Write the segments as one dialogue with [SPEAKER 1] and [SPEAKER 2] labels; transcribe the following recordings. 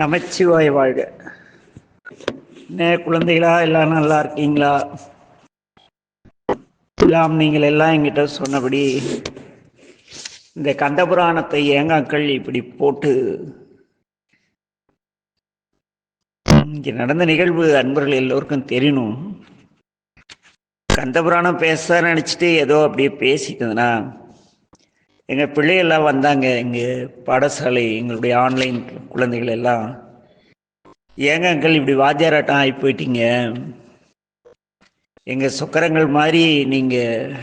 [SPEAKER 1] நமச்சிவாய் வாழ்க. நே குழந்தைகளா எல்லாம் நல்லா இருக்கீங்களா? எல்லாம் நீங்கள் எல்லாம் என்கிட்ட சொன்னபடி இந்த கந்தபுராணத்தை ஏங்காக்கள் இப்படி போட்டு இங்கே நடந்த நிகழ்வு அன்பர்கள் எல்லோருக்கும் தெரியணும் கந்தபுராணம் பேச நினச்சிட்டு ஏதோ அப்படியே பேசிட்டதுன்னா எங்கள் பிள்ளைகள்லாம் வந்தாங்க எங்கள் பாடசாலை எங்களுடைய ஆன்லைன் குழந்தைகள் எல்லாம். ஏங்க அங்கிள் இப்படி வாத்தியாராட்டம் ஆகி போயிட்டீங்க? எங்கள் சுக்கரங்கள் மாதிரி நீங்கள்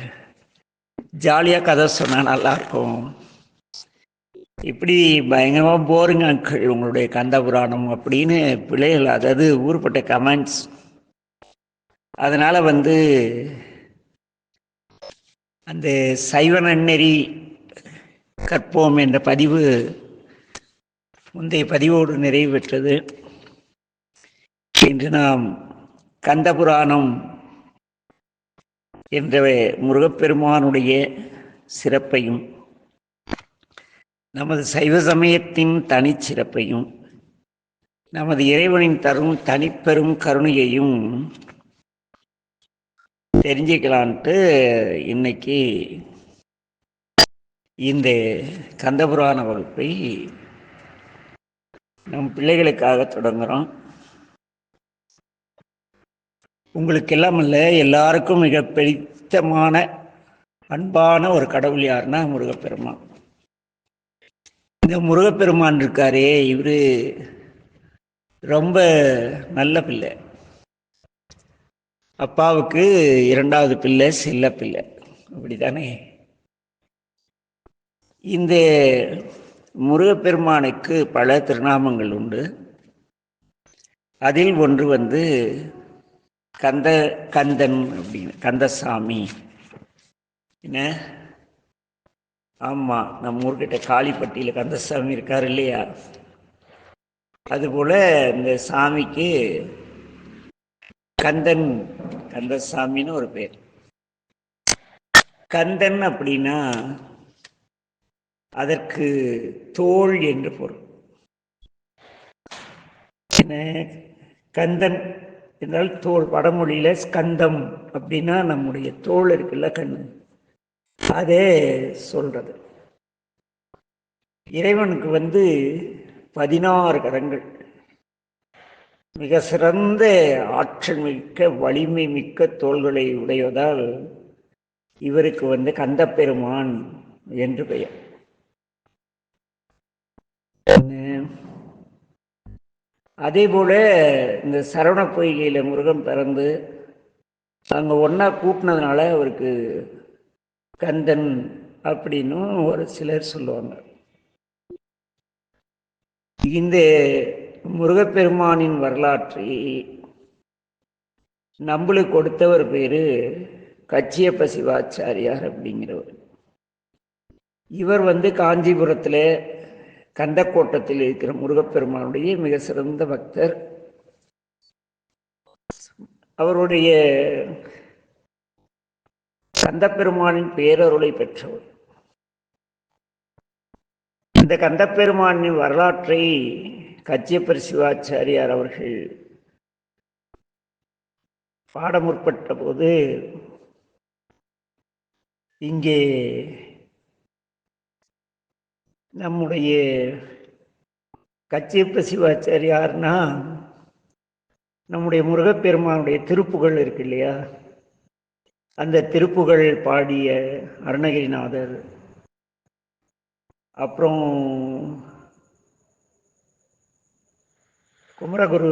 [SPEAKER 1] ஜாலியாக கதை சொன்னால் நல்லாயிருக்கும் இப்படி பயங்கரமாக போருங்க அங்கிள் உங்களுடைய கந்த புராணம் அப்படின்னு பிள்ளைகள் அதாவது ஊர்பட்ட கமெண்ட்ஸ் அதனால் வந்து அந்த சைவ நன்னெறி கற்போம் என்ற பதிவு முந்தைய பதிவோடு நிறைவு பெற்றது இன்று நாம் கந்தபுராணம் என்ற முருகப்பெருமானுடைய சிறப்பையும் நமது சைவ சமயத்தின் தனிச்சிறப்பையும் நமது இறைவனின் தரும் தனிப்பெரும் கருணையையும் தெரிஞ்சுக்கலான்ட்டு இன்னைக்கு இந்த கந்தபுராண வகுப்பை நம் பிள்ளைகளுக்காக தொடங்குகிறோம் உங்களுக்கெல்லாம் இல்லை எல்லாருக்கும் மிக பிடித்தமான அன்பான ஒரு கடவுள் யாருன்னா முருகப்பெருமான். இந்த முருகப்பெருமான் இருக்காரே இவர் ரொம்ப நல்ல பிள்ளை. அப்பாவுக்கு இரண்டாவது பிள்ளை செல்ல பிள்ளை. அப்படிதானே இந்த முருகப்பெருமானுக்கு பல திருநாமங்கள் உண்டு. அதில் ஒன்று வந்து கந்த கந்தன் அப்படின்னு கந்தசாமி. என்ன? ஆமாம் நம்ம ஊர்கிட்ட காளிப்பட்டியில் கந்தசாமி இருக்கார் இல்லையா? அதுபோல் இந்த சாமிக்கு கந்தன் கந்தசாமின்னு ஒரு பேர். கந்தன் அப்படின்னா அதற்கு தோல் என்று பொருள். கந்தன் என்றால் தோல். வடமொழியில ஸ்கந்தம் அப்படின்னா நம்முடைய தோல் இருக்குல்ல கண்ணு. அதே சொல்றது. இறைவனுக்கு வந்து பதினாறு கரங்கள். மிக சிறந்த ஆற்றல் மிக்க வலிமை மிக்க தோள்களை உடையதால் இவருக்கு வந்து கந்தப்பெருமான் என்று பெயர். அதே போல் இந்த சரவண பொய்கையில் முருகன் பிறந்து அங்கே ஒன்றா கூட்டினதுனால அவருக்கு கந்தன் அப்படின்னும் ஒரு சிலர் சொல்லுவாங்க. இந்த முருகப்பெருமானின் வரலாற்றை நம்மளுக்கு கொடுத்தவர் பேர் கச்சியப்ப சிவாச்சாரியார் அப்படிங்கிறவர். இவர் வந்து காஞ்சிபுரத்தில் கந்தக்கோட்டத்தில் இருக்கிற முருகப்பெருமானுடைய மிக சிறந்த பக்தர். அவருடைய கந்தப்பெருமானின் பேரருளை பெற்றவர். இந்த கந்தப்பெருமானின் வரலாற்றை கச்சியப்பர் சிவாச்சாரியார் அவர்கள் பாட முற்பட்ட போது இங்கே நம்முடைய கச்சியப்ப சிவாச்சாரியார்னா நம்முடைய முருகப்பெருமானுடைய திருப்புகள் இருக்கு இல்லையா? அந்த திருப்புகள் பாடிய அருணகிரிநாதர் அப்புறம் குமரகுரு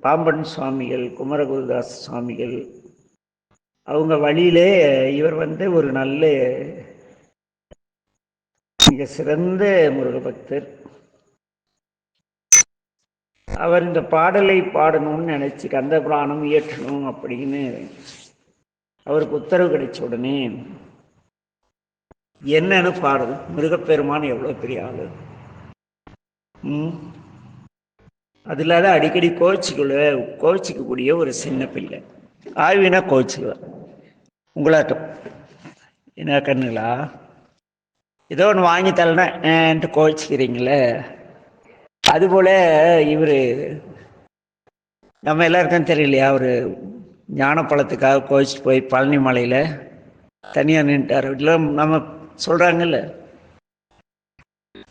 [SPEAKER 1] பாம்பன் சுவாமிகள் குமரகுருதாஸ் சுவாமிகள் அவங்க வழியிலே இவர் வந்து ஒரு நல்ல மிக சிறந்த முருக பக்தர். அவர் இந்த பாடலை பாடணும்னு நினைச்சு கந்த புராணம் இயற்றணும் அப்படின்னு அவருக்கு உத்தரவு கிடைச்ச உடனே என்னன்னு பாடுது முருகப்பெருமான் எவ்வளோ பெரிய ஆளு. ம். அது இல்லாத அடிக்கடி கோச்சிக்குள்ள கோச்சிக்கக்கூடிய ஒரு சின்ன பிள்ளை. ஆய்வினா கோச்சுக்குவேன் உங்களாட்டம். என்ன கண்ணுங்களா ஏதோ ஒன்று வாங்கி தரலன்ட்டு கோவிச்சுக்கிறீங்களே. அதுபோல் இவர் நம்ம எல்லாருக்கும் தெரியலையா அவர் ஞானப்பழத்துக்காக கோவிச்சுட்டு போய் பழனி மலையில் தனியாக நின்றுட்டார் இல்லை நம்ம சொல்கிறாங்கல்ல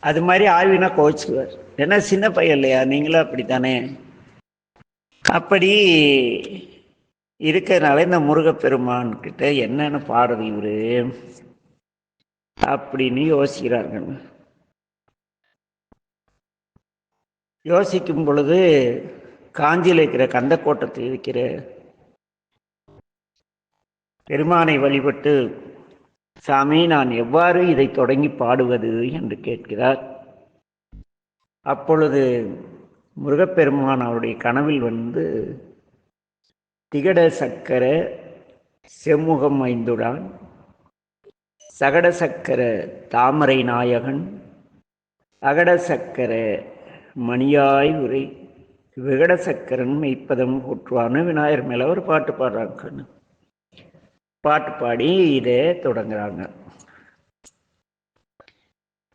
[SPEAKER 1] அது மாதிரி ஆவினா கோவிச்சுக்குவார். ஏன்னா சின்ன பையன் இல்லையா நீங்களும் அப்படித்தானே. அப்படி இருக்கிறனால இந்த முருகப்பெருமான்கிட்ட என்னென்ன பாடுறது இவர்? அப்படின்னு யோசிக்கிறார்கள். யோசிக்கும் பொழுது காஞ்சியில் இருக்கிற கந்தக்கோட்டத்தில் இருக்கிற பெருமானை வழிபட்டு சாமி நான் எவ்வாறு இதை தொடங்கி பாடுவது? என்று கேட்கிறார். அப்பொழுது முருகப்பெருமான் அவருடைய கனவில் வந்து திகட சக்கர செம்முகம் ஐந்துடான் சகட சக்கர தாமரை நாயகன் அகட சக்கர மணியாய் உரை. விகட சக்கரன் மெய்ப்பதம் போற்றுவான்னு விநாயகர் மேலே ஒரு பாட்டு பாடுறாங்க பாட்டு பாடி இதை தொடங்குறாங்க.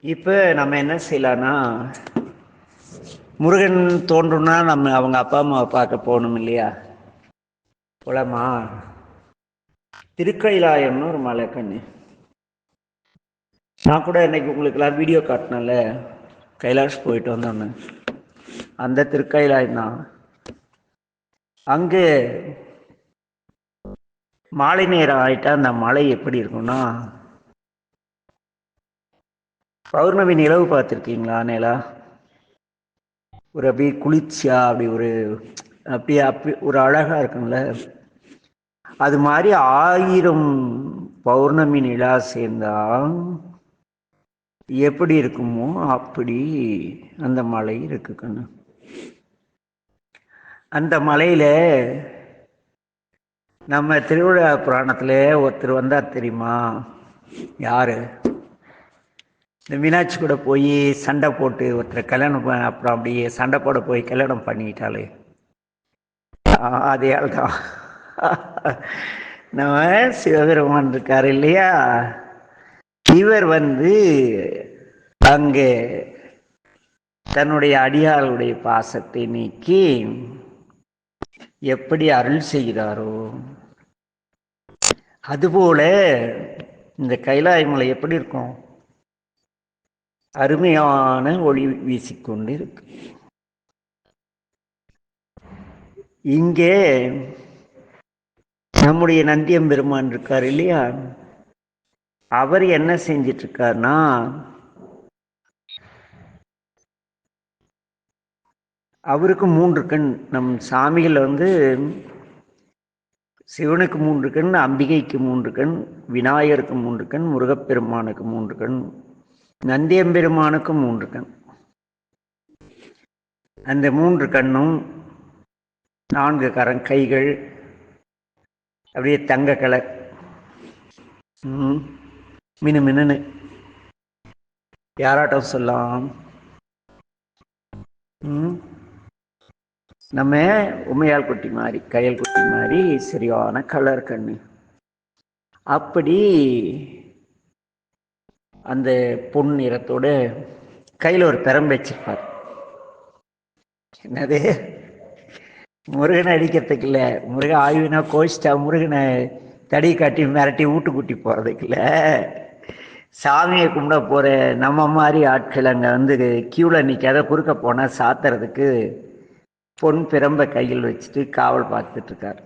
[SPEAKER 1] இப்போ நம்ம என்ன செய்யலாம்னா முருகன் தோன்றும்னா நம்ம அவங்க அப்பா அம்மாவை பார்க்க போகணும் இல்லையா? போலாமா? திருக்கைலாயம்னு ஒரு மலை கண்ணு. நான் கூட இன்னைக்கு உங்களுக்கெல்லாம் வீடியோ காட்டினேன்ல. கைலாஷ் போயிட்டு வந்தோன்னு. அந்த திருக்கைலாயம் தான். அங்கே மாலை நேரம் ஆயிட்டா அந்த மலை எப்படி இருக்கும்னா பௌர்ணமி நிலவு பார்த்துருக்கீங்களா நிலா ஒரு அப்படியே குளிர்ச்சியா அப்படி ஒரு அப்படியே அப்படி ஒரு அழகா இருக்கும்ல. அது மாதிரி ஆயிரம் பௌர்ணமி நிலா சேர்ந்தா எப்படி இருக்குமோ அப்படி அந்த மலை இருக்கு கண்ணு. அந்த மலையில நம்ம திருவிழா புராணத்துல ஒருத்தர் வந்தார் தெரியுமா? யாரு? இந்த மீனாட்சி கூட போய் சண்டை போட்டு ஒருத்தரை கல்யாணம் அப்புறம் அப்படியே சண்டை போட போய் கல்யாணம் பண்ணிக்கிட்டாலே அதே ஆள் தான். நம்ம சிவபெருமான் இருக்கார் இல்லையா? இவர் வந்து அங்கே தன்னுடைய அடியாளுடைய பாசத்தை நீக்கி எப்படி அருள் செய்கிறாரோ அதுபோல இந்த கைலாய மலை எப்படி இருக்கும்? அருமையான ஒளி வீசிக்கொண்டு இருக்கு. இங்கே நம்முடைய நந்தியம் பெருமான் இருக்கார் இல்லையா? அவர் என்ன செஞ்சிட்ருக்காருன்னா அவருக்கு மூன்று கண். நம் சாமிகள் வந்து சிவனுக்கு மூன்று கண் அம்பிகைக்கு மூன்று கண் விநாயகருக்கு மூன்று கண் முருகப்பெருமானுக்கு மூன்று கண் நந்தியம்பெருமானுக்கு மூன்று கண். அந்த மூன்று கண்ணும் நான்கு கரம் கைகள் அப்படியே தங்க கலர். மினு மினுன்னு யாராட்டம் சொல்லலாம்? ம். நம்ம உமையால் குட்டி மாதிரி கையல் குட்டி மாதிரி சரியான கலர் கண்ணு. அப்படி அந்த பொன் நிறத்தோட கையில் ஒரு பெரம்பு வச்சிருப்பார். என்னது? முருகனை அடிக்கிறதுக்கு இல்லை முருகன் ஆய்வுனா கோச்சிட்டா முருகனை தடி காட்டி மிரட்டி வீட்டு கூட்டி போகிறதுக்கு இல்லை சாமியை கும்பிட போகிற நம்ம மாதிரி ஆட்கள் அங்கே வந்து கியூவில் நிற்காத குறுக்க போனால் சாத்துறதுக்கு பொன் பிரம்ப கையில் வச்சுட்டு காவல் பார்த்துட்டு இருக்கார்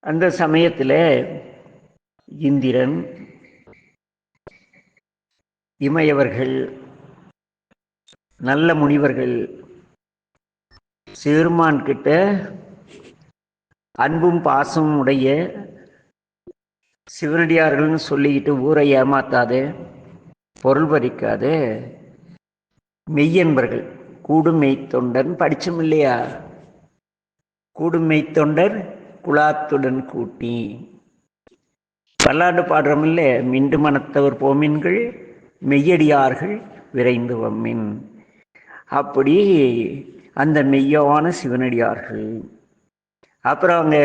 [SPEAKER 1] அந்த சமயத்தில் இந்திரன் இமையவர்கள் நல்ல முனிவர்கள் சிறுமான் கிட்ட அன்பும் பாசமும் உடைய சிவனடியார்கள்னு சொல்லிக்கிட்டு ஊரை ஏமாத்தாதே பொருள் பறிக்காதே மெய்யன்பர்கள். கூடுமை மெய்த்தொண்டன் படித்தோம் இல்லையா கூடுமை மெய்த்தொண்டர் குலாத்துடன் கூட்டி. பல்லாண்டு பாடுறோம் இல்லை மிண்டு மனத்தவர் போமின்கள் மெய்யடியார்கள் விரைந்து வம்மின். அப்படி அந்த மெய்யவான சிவனடியார்கள். அப்புறம் அவங்க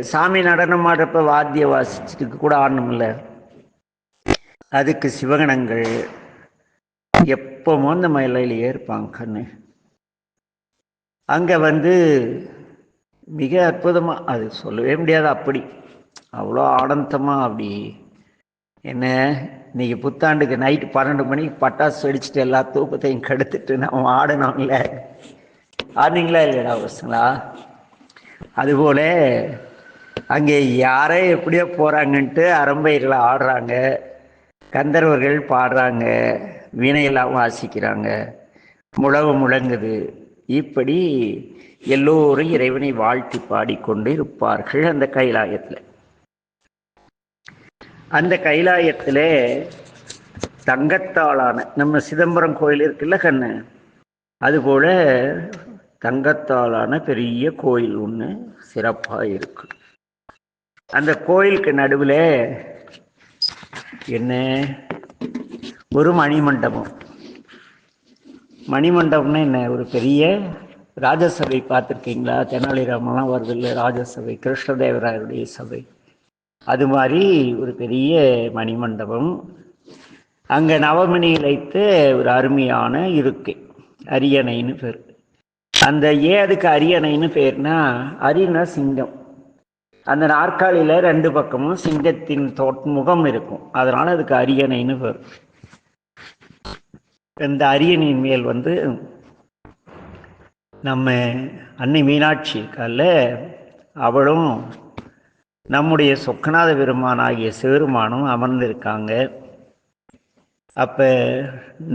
[SPEAKER 1] சாமி நடனம் ஆடுறப்ப வாத்திய வாசிச்சுட்டு கூட ஆடணும்ல. அதுக்கு சிவகணங்கள் எப்பவும் அந்த மலையிலேயே இருப்பாங்க கண்ணு அங்கே வந்து மிக அற்புதமாக அது சொல்லவே முடியாது அப்படி. அவ்வளோ ஆனந்தமாக அப்படி. என்ன இன்னைக்கு புத்தாண்டுக்கு நைட்டு பன்னெண்டு மணிக்கு பட்டாசு வெடிச்சிட்டு எல்லா தூக்கத்தையும் கெடுத்துட்டு நம்ம ஆடணும்ல. ஆடுனீங்களா இல்லைடா பசங்களா? அதுபோல் அங்கே யாரோ எப்படியோ போகிறாங்கன்ட்டு அரம்பையில் ஆடுறாங்க. கந்தர்வர்கள் பாடுறாங்க. வீணையெல்லாம் வாசிக்கிறாங்க. முழவு முழங்குது. இப்படி எல்லோரும் இறைவனை வாழ்த்தி பாடிக்கொண்டு இருப்பார்கள் அந்த கைலாயத்தில். அந்த கைலாயத்தில் தங்கத்தாலான நம்ம சிதம்பரம் கோயில் இருக்குல்ல கண்ணு? அதுபோல தங்கத்தாலான பெரிய கோயில் ஒன்று சிறப்பாக இருக்கு. அந்த கோயிலுக்கு நடுவில் என்ன? ஒரு மணிமண்டபம். மணிமண்டபம்னா என்ன? ஒரு பெரிய ராஜசபை பார்த்துருக்கீங்களா? தெனாலிராமெல்லாம் வருது இல்லை ராஜசபை கிருஷ்ணதேவராயருடைய சபை. அது மாதிரி ஒரு பெரிய மணிமண்டபம். அங்கே நவமணி இழைத்து ஒரு அருமையான இருக்கை அரியணைன்னு பேர். அந்த ஏன் அதுக்கு அரியணைன்னு பேர்னா அரியனா சிங்கம். அந்த நாற்காலியில் ரெண்டு பக்கமும் சிங்கத்தின் தோட் முகம் இருக்கும். அதனால் அதுக்கு அரியணைன்னு பேர். இந்த அரியணியின் மேல் வந்து நம்ம அன்னை மீனாட்சி இருக்கால அவளும் நம்முடைய சொக்கநாத பெருமானாகிய சிவருமானும் அமர்ந்திருக்காங்க. அப்போ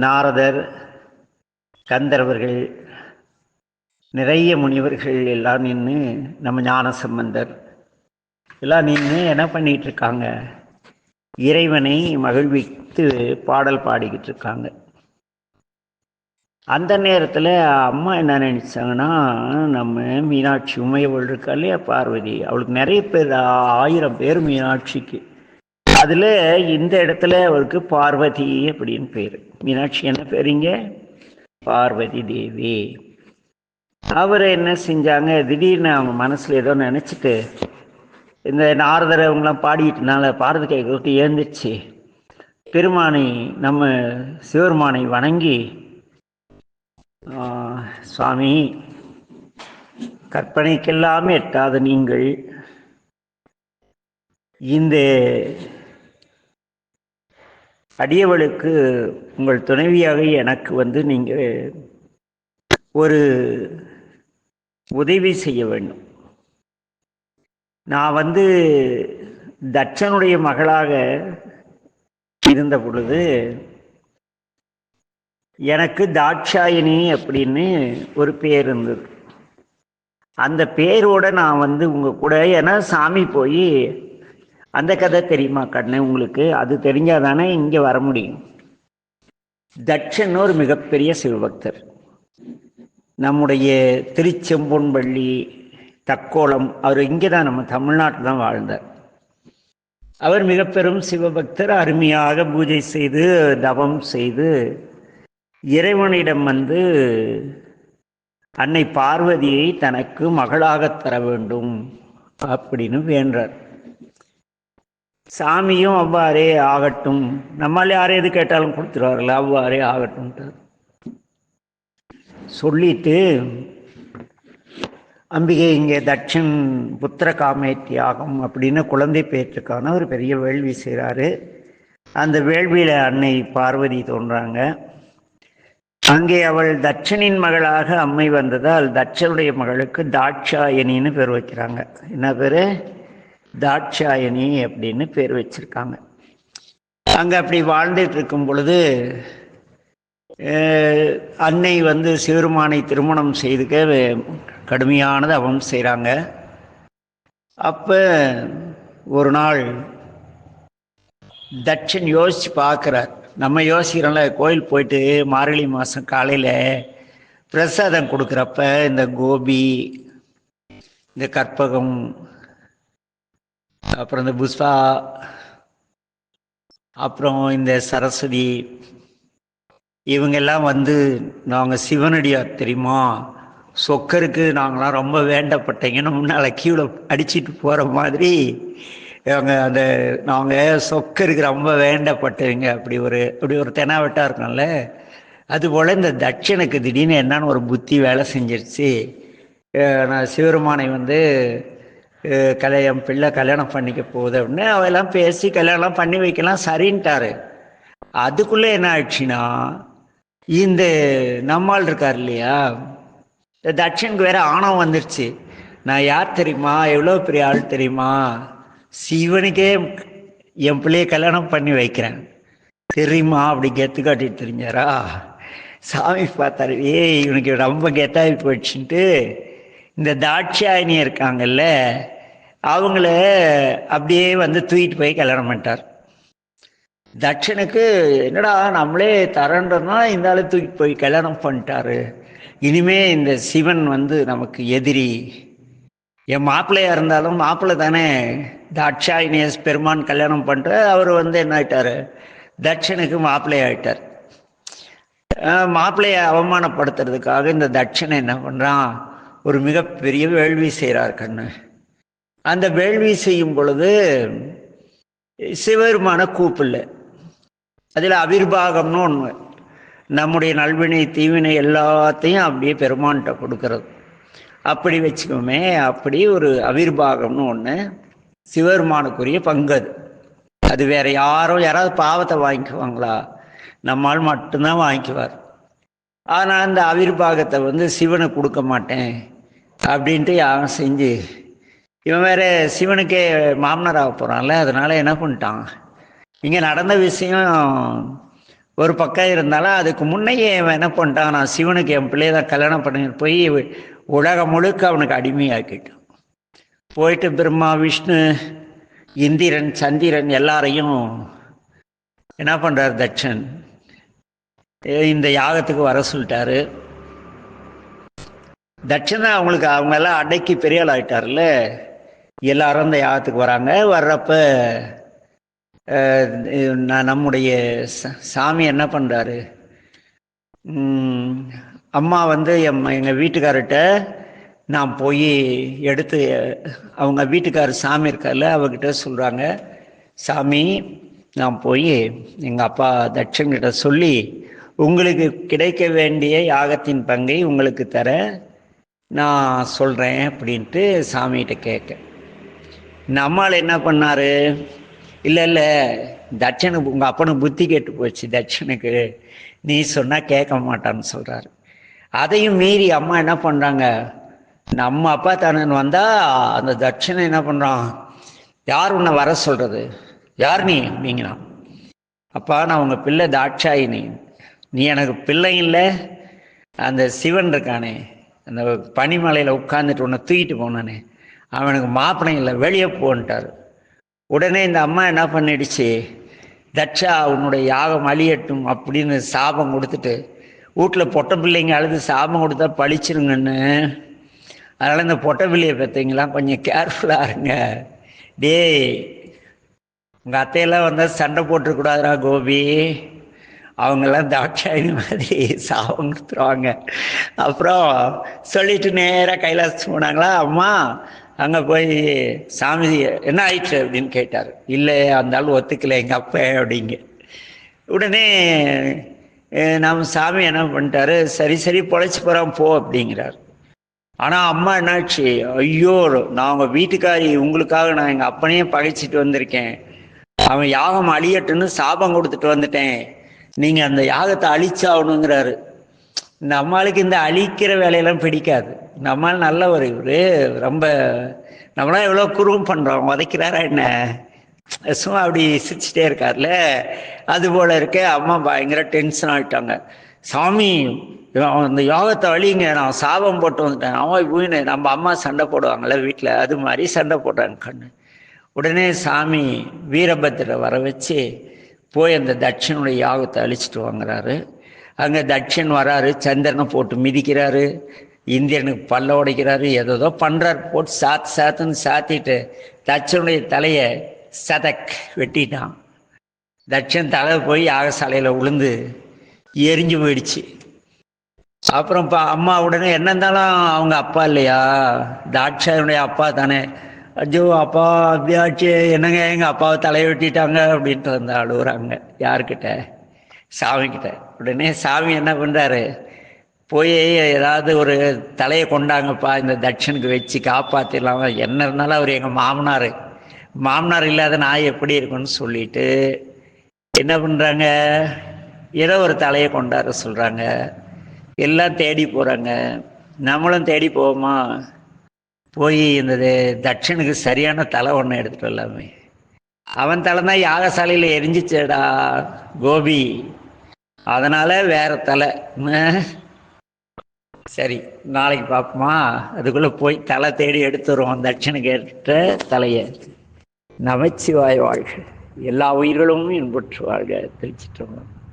[SPEAKER 1] நாரதர் கந்தர்வர்கள் நிறைய முனிவர்கள் எல்லாம் நின்று நம்ம ஞான சம்பந்தர் எல்லாம் நின்று என்ன பண்ணிகிட்ருக்காங்க இறைவனை மகிழ்வித்து பாடல் பாடிக்கிட்டு இருக்காங்க. அந்த நேரத்தில் அம்மா என்ன நினச்சாங்கன்னா நம்ம மீனாட்சி உமையவள் இருக்கா இல்லையா பார்வதி? அவளுக்கு நிறைய பேர் ஆயிரம் பேர் மீனாட்சிக்கு. அதில் இந்த இடத்துல அவளுக்கு பார்வதி அப்படின்னு பேர். மீனாட்சி என்ன பேருங்க பார்வதி தேவி. அவர் என்ன செஞ்சாங்க? திடீர்னு அவங்க மனசில் ஏதோ நினச்சிட்டு இந்த நாரதரை அவங்களாம் பாடிக்கிட்டனால பாரதி கை கொட்டி ஏந்திரிச்சு பெருமானை நம்ம சிவருமானை வணங்கி சுவாமி கற்பனைக்கெல்லாம் எட்டாத நீங்கள் இந்த அடியவளுக்கு உங்கள் துணைவியாக எனக்கு வந்து நீங்கள் ஒரு உதவி செய்ய வேண்டும். நான் வந்து தட்சனுடைய மகளாக இருந்த பொழுது எனக்கு தாட்சாயணி அப்படின்னு ஒரு பேர் இருந்தது. அந்த பேரோட நான் வந்து உங்கள் கூட ஏன்னா சாமி போய் அந்த கதை தெரியுமா கண்ணு உங்களுக்கு? அது தெரிஞ்சால் தானே இங்கே வர முடியும். தட்சன் ஒரு மிகப்பெரிய சிவபக்தர். நம்முடைய திருச்செம்பொன்பள்ளி தக்கோலம் அவர் இங்கே தான் நம்ம தமிழ்நாட்டில் தான் வாழ்ந்தார். அவர் மிகப்பெரும் சிவபக்தர் அருமையாக பூஜை செய்து தவம் செய்து இறைவனிடம் வந்து அன்னை பார்வதியை தனக்கு மகளாக தர வேண்டும் அப்படின்னு வேண்டார். சாமியும் அவ்வாறே ஆகட்டும். நம்மால் யார் எது கேட்டாலும் கொடுத்துருவார்கள்? அவ்வாறே ஆகட்டும்ட்டார் சொல்லிட்டு அம்பிகை இங்கே தட்சன் புத்திர காமே தியாகம் அப்படின்னு குழந்தை பேற்றுக்கான ஒரு பெரிய வேள்வி செய்கிறாரு. அந்த வேள்வியில் அன்னை பார்வதி தோன்றாங்க. அங்கே அவள் தட்சனின் மகளாக அம்மை வந்ததால் தட்சனுடைய மகளுக்கு தாட்சாயணின்னு பேர் வைக்கிறாங்க. என்ன பேர்? தாட்சாயணி அப்படின்னு பேர் வச்சிருக்காங்க. அங்கே அப்படி வாழ்ந்துட்டு இருக்கும் பொழுது அன்னை வந்து சிறுமானை திருமணம் செய்துக்க கடுமையானது அவன் செய்கிறாங்க அப்போ ஒரு நாள் தட்சன் யோசித்து பார்க்குறார். நம்ம யோசிக்கிறோம்ல கோயில் போயிட்டு மார்கழி மாதம் காலையில் பிரசாதம் கொடுக்குறப்ப இந்த கோபி இந்த கற்பகம் அப்புறம் இந்த புஷ்பா அப்புறம் இந்த சரஸ்வதி இவங்கெல்லாம் வந்து நாங்கள் சிவனடியார் தெரியுமா? சொக்கருக்கு நாங்களாம் ரொம்ப வேண்டப்பட்டீங்கன்னு முன்னால் கீழே அடிச்சிட்டு போகிற மாதிரி இவங்க அந்த நாங்கள் சொக்கருக்கு ரொம்ப வேண்டப்பட்டவங்க. அப்படி ஒரு அப்படி ஒரு தெனாவட்டாக இருக்கும்ல. அதுபோல் இந்த தட்சனுக்கு திடீர்னு என்னன்னு ஒரு புத்தி வேலை செஞ்சிருச்சு. நான் சிவருமானை வந்து கலை கல்யாணம் பிள்ளை கல்யாணம் பண்ணிக்க போகுது அப்படின்னு அவெல்லாம் பேசி கல்யாணம் பண்ணி வைக்கலாம் சரின்ட்டாரு. அதுக்குள்ளே என்ன ஆயிடுச்சுன்னா இந்த நம்மால் இருக்கார் இல்லையா இந்த தட்சனுக்கு வேற ஆணவம் வந்துருச்சு. நான் யார் தெரியுமா? எவ்வளோ பெரிய ஆள் தெரியுமா? சிவனுக்கே என் பிள்ளைய கல்யாணம் பண்ணி வைக்கிறேன். தெரியுமா? அப்படி கெத்து காட்டிட்டு தெரிஞ்சாரா? சாமி பார்த்தாரு ஏய் இவனுக்கு ரொம்ப கெத்தாகி போயிடுச்சுன்ட்டு இந்த தாட்சாயினி இருக்காங்கல்ல அவங்கள அப்படியே வந்து தூக்கிட்டு போய் கல்யாணம் பண்ணிட்டார். தட்சனுக்கு என்னடா நம்மளே தரன்றோம்னா இந்த ஆளு தூக்கிட்டு போய் கல்யாணம் பண்ணிட்டாரு. இனிமே இந்த சிவன் வந்து நமக்கு எதிரி. என் மாப்பிள்ளையா இருந்தாலும் மாப்பிள்ளை தானே. தாட்சாயினியஸ் பெருமான் கல்யாணம் பண்ணுற அவர் வந்து என்ன ஆயிட்டார்? தட்சனுக்கு மாப்பிள்ளை ஆயிட்டார். மாப்பிள்ளையை அவமானப்படுத்துறதுக்காக இந்த தட்சனை என்ன பண்ணுறான் ஒரு மிகப்பெரிய வேள்வி செய்கிறார் கண்ணு. அந்த வேள்வி செய்யும் பொழுது சிவபெருமான கூப்பில்லை அதில் அவிர்வாகம்னு ஒன்று நம்முடைய நல்வினை தீவினை எல்லாத்தையும் அப்படியே பெருமான்கிட்ட கொடுக்கறது. அப்படி வச்சுக்கோமே அப்படி ஒரு அவிர்வாகம்னு ஒன்று சிவபெருமானுக்குரிய பங்கு அது. அது வேற யாரும் யாராவது பாவத்தை வாங்கிக்குவாங்களா? நம்மால் மட்டும்தான் வாங்கிக்குவார். ஆனால் அந்த அவிர்வாகத்தை வந்து சிவனை கொடுக்க மாட்டேன் அப்படின்ட்டு யாரும் செஞ்சு இவன் வேற சிவனுக்கே ஆக போகிறான்ல அதனால என்ன பண்ணிட்டான்? இங்கே நடந்த விஷயம் ஒரு பக்கம் இருந்தாலும் அதுக்கு முன்னையே இவன் என்ன பண்ணிட்டான்? நான் சிவனுக்கு என் பிள்ளைய தான் கல்யாணம் பண்ணி போய் உலகம் முழுக்க அவனுக்கு அடிமையாக்கிட்டான். போயிட்டு பிரம்மா விஷ்ணு இந்திரன் சந்திரன் எல்லாரையும் என்ன பண்ணுறார் தட்சன்? இந்த யாகத்துக்கு வர சொல்லிட்டாரு. தட்சணா அவங்களுக்கு அவங்க எல்லாம் அடக்கி பெரிய ஆகிட்டார்ல எல்லாரும் இந்த யாகத்துக்கு வராங்க. வர்றப்ப நான் நம்முடைய சாமி என்ன பண்ணுறாரு அம்மா வந்து எம் எங்கள் வீட்டுக்கார்கிட்ட நான் போய் எடுத்து அவங்க வீட்டுக்கார் சாமி இருக்கார்ல அவர்கிட்ட சொல்கிறாங்க சாமி நான் போய் எங்கள் அப்பா தட்சன்கிட்ட சொல்லி உங்களுக்கு கிடைக்க வேண்டிய யாகத்தின் பங்கை உங்களுக்கு தர நான் சொல்கிறேன் அப்படின்ட்டு சாமிகிட்ட கேட்க நம்மால் என்ன பண்ணாரு? இல்லை இல்லை தட்சனுக்கு உங்கள் அப்பனுக்கு புத்தி கெட்டு போச்சு தட்சனுக்கு நீ சொன்னால் கேட்க மாட்டான்னு சொல்கிறாரு அதையும் மீறி அம்மா என்ன பண்ணுறாங்க நம்ம அப்பா தானன் வந்தால் அந்த தட்சனை என்ன பண்ணுறான் யார் உன்னை வர சொல்கிறது யார் நீ? அப்படிங்கிறான் அப்பா நான் உங்கள் பிள்ளை தாட்சாயினி. நீ எனக்கு பிள்ளை இல்லை. அந்த சிவன் இருக்கானே. அந்த பனிமலையில் உட்காந்துட்டு உன்னை தூக்கிட்டு போனானே. அவனுக்கு மாப்பிளை இல்லை. வெளியே போன்ட்டார். உடனே இந்த அம்மா என்ன பண்ணிடுச்சு? தட்சா உன்னுடைய யாகம் அழியட்டும் அப்படின்னு சாபம் கொடுத்துட்டு வீட்டில் பொட்டை பிள்ளைங்க அழுது சாபம் கொடுத்தா பழிச்சிருங்கன்னு அதனால் இந்த பொட்டை பிள்ளையை பார்த்தீங்களா கொஞ்சம் கேர்ஃபுல்லாக இருங்க. டேய் உங்கள் அத்தையெல்லாம் வந்தால் சண்டை போட்டுருக்கூடாதுடா கோபி. அவங்கெல்லாம் தாட்சாயணி மாதிரி சாபம் கொடுத்துருவாங்க அப்புறம் சொல்லிட்டு நேராக கைலாசம் போனாங்களா? அம்மா அங்கே போய் சாமி என்ன ஆயிடுச்சு அப்படின்னு கேட்டார். இல்லை அந்த ஆள் ஒத்துக்கலை எங்கள் அப்பா அப்படிங்க. உடனே நம்ம சாமி என்ன பண்ணிட்டாரு? சரி சரி பொழைச்சி போகிறான் போ அப்படிங்கிறார். ஆனால் அம்மா என்னாச்சு? ஐயோ நான் உங்கள் வீட்டுக்காரி உங்களுக்காக நான் எங்கள் அப்பனையே பகைச்சிட்டு வந்திருக்கேன். அவன் யாகம் அழியட்டுன்னு சாபம் கொடுத்துட்டு வந்துட்டேன். நீங்கள் அந்த யாகத்தை அழிச்சாகணுங்கிறாரு. இந்த அம்மாளுக்கு இந்த அழிக்கிற வேலையெல்லாம் பிடிக்காது. இந்த அம்மாள் நல்லவர் இவரு. ரொம்ப நம்மளாம் எவ்வளோ குறும் பண்ணுறோம் உதைக்கிறாரா என்ன? சும்மா அப்படி சிரிச்சிட்டே இருக்கார்ல. அது போல் இருக்க அம்மா பயங்கர டென்ஷன் ஆகிட்டாங்க சாமி இவன் அந்த யோகத்தை வழிங்க நான் சாபம் போட்டு வந்துட்டேன். அவன் வீணு நம்ம அம்மா சண்டை போடுவாங்கல்ல வீட்டில் அது மாதிரி சண்டை போட்டாங்க கண்ணு. உடனே சாமி வீரபத்திரை வர வச்சு போய் அந்த தட்சனுடைய யாகத்தை அழிச்சிட்டு வாங்குறாரு. அங்கே தட்சன் வராரு சந்திரனை போட்டு மிதிக்கிறாரு. இந்தியனுக்கு பல்ல உடைக்கிறாரு ஏதோ பண்ணுறாரு போட்டு சாத்து சாத்துன்னு சாத்திட்டு தட்சனுடைய தலையை சதக் வெட்டிட்டான். தட்சன் தலை போய் யாகசாலையில் விழுந்து எரிஞ்சு போயிடுச்சு. அப்புறம் இப்போ அம்மா உடனே என்ன இருந்தாலும் அவங்க அப்பா இல்லையா? தாட்சாயனுடைய அப்பா தானே. ஐயோ அப்பா அப்படியாச்சு என்னங்க எங்கள் அப்பாவை தலையை வெட்டிட்டாங்க? அப்படின்ட்டு வந்து அழுகுறாங்க. யார்கிட்ட? சாமிக்கிட்ட உடனே சாமி என்ன பண்ணுறாரு போய் ஏதாவது ஒரு தலையை கொண்டாங்கப்பா இந்த தட்சனுக்கு வச்சு காப்பாற்றிடலாம் என்ன இருந்தாலும் அவர் எங்கள் மாமனார். மாமனார் இல்லாத நாய் எப்படி இருக்குன்னு சொல்லிட்டு என்ன பண்ணுறாங்க ஏதோ ஒரு தலையை கொண்டாட சொல்கிறாங்க எல்லாம் தேடி போகிறாங்க நம்மளும் தேடி போவோமா? போய் இந்த தட்சனுக்கு சரியான தலை ஒன்று எடுத்துகிட்டு வரலாமே. அவன் தலை தான் யாகசாலையில் எரிஞ்சிச்சேடா கோபி. அதனால் வேற தலை. ம். சரி நாளைக்கு பார்ப்போமா அதுக்குள்ளே போய் தலை தேடி எடுத்துருவோம். தட்சனுக்கு எடுத்த தலையை நமச்சிவாய் வாழ்க. எல்லா உயிர்களும் இன்புற்று வாழ்க. திருச்சிட்டு